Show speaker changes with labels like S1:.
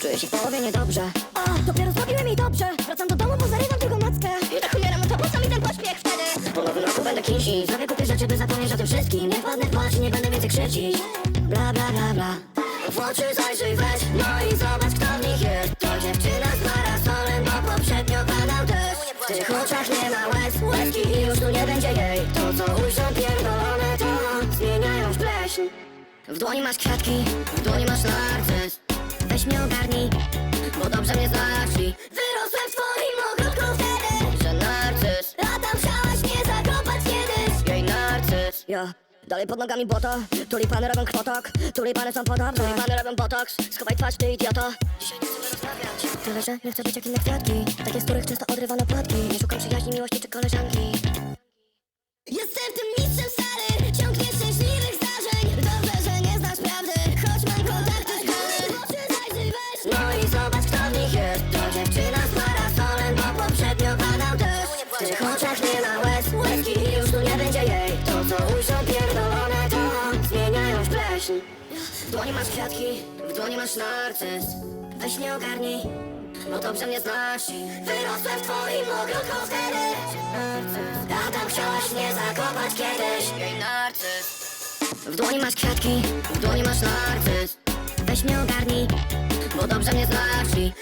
S1: Czuję się w połowie niedobrze.
S2: O, dopiero zrobiły mi dobrze. Wracam do domu, bo zarywam drugą mackę
S1: I tak umieram, to po co mi ten pośpiech wtedy? Po nowym roku będę kinsi Zrobię kupy rzeczy, by zapomnieć o tym wszystkim. Nie wpadnę w płacz i nie będę więcej krzyczeć Bla bla bla bla. W oczy zajrzyj weź. No i zobacz kto w nich jest. To dziewczyna z parasolem, bo poprzednio padał deszcz. W tych oczach nie ma łez. Łezki i już tu nie będzie jej. To co ujrzą pierdolone to Zmieniają w pleśń. W dłoni masz kwiatki W dłoni masz narcyz Weź mnie ogarnij Bo dobrze mnie znasz i Wyrosłem w twoim ogródku wtedy. Że narcyz A tam chciałaś mnie zakopać kiedyś. Jej narcyz Ja Dalej pod nogami błoto, tulipany robią kwotok. Tulipany są podobne, tulipany robią botoks. Schowaj twarz, ty idioto. Dzisiaj nie chcemy rozmawiać. Tyle, że nie chcę być jak inne kwiatki. Takie, z których często odrywano płatki Nie szukam przyjaźni, miłości czy koleżanki oczach nie ma łez Łezki i już tu nie będzie jej. To co ujrzą pierdolone to Zmieniają w pleśń. W dłoni masz kwiatki, w dłoni masz narcyz. Weź mnie ogarnij bo dobrze mnie znasz. I Wyrosłem w twoim ogródku wtedy. A tam chciałaś mnie zakopać kiedyś. Jej narcyz. W dłoni masz kwiatki, w dłoni masz narcyz. Weź mnie ogarnij, bo dobrze mnie znasz. I